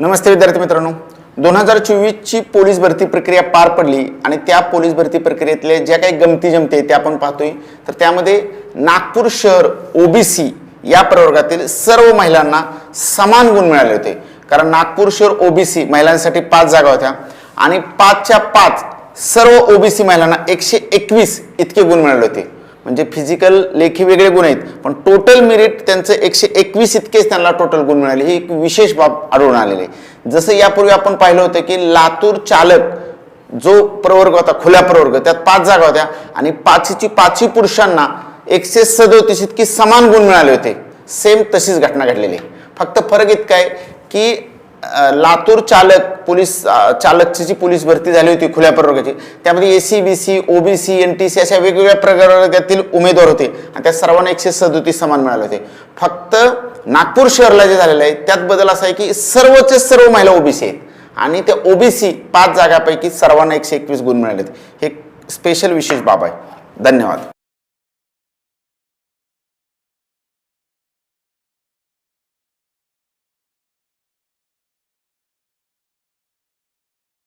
नमस्ते विद्यार्थी मित्रांनो. दोन हजार चोवीसची पोलीस भरती प्रक्रिया पार पडली आणि त्या पोलीस भरती प्रक्रियेतल्या ज्या काही गमती जमती आहेत त्या आपण पाहतोय. तर त्यामध्ये नागपूर शहर ओबीसी या प्रवर्गातील सर्व महिलांना समान गुण मिळाले होते. कारण नागपूर शहर ओबीसी महिलांसाठी पाच जागा होत्या. आणि पाचच्या पाच सर्व ओबीसी महिलांना एकशे एकवीस इतके गुण मिळाले होते. म्हणजे फिजिकल लेखी वेगळे गुण आहेत पण टोटल मेरिट त्यांचं एकशे एकवीस इतकेच त्यांना टोटल गुण मिळाले. ही एक विशेष बाब आढळून आलेली. आहे जसं यापूर्वी आपण पाहिलं होतं की लातूर चालक जो प्रवर्ग होता खुल्या प्रवर्ग त्यात पाच जागा होत्या आणि पाचीची पाचही पुरुषांना एकशे सदोतीस इतकी समान गुण मिळाले होते. सेम तशीच घटना घडलेली. आहे फक्त फरक इतका आहे की लातूर चालक पोलीस चालकची जी पोलीस भरती झाली होती खुल्या प्रवर्गाची त्यामध्ये A C B C OBC N T C अशा वेगवेगळ्या प्रवर्गातील उमेदवार होते. आणि त्या सर्वांना एकशे सदोतीस समान मिळाले होते. फक्त नागपूर शहरला जे झालेलं आहे त्यात बदल असा आहे की सर्वचे सर्व महिला ओबीसी आहेत. आणि त्या ओबीसी पाच जागापैकी सर्वांना एकशे एकवीस गुण मिळालेत. हे स्पेशल विशेष बाब आहे. धन्यवाद.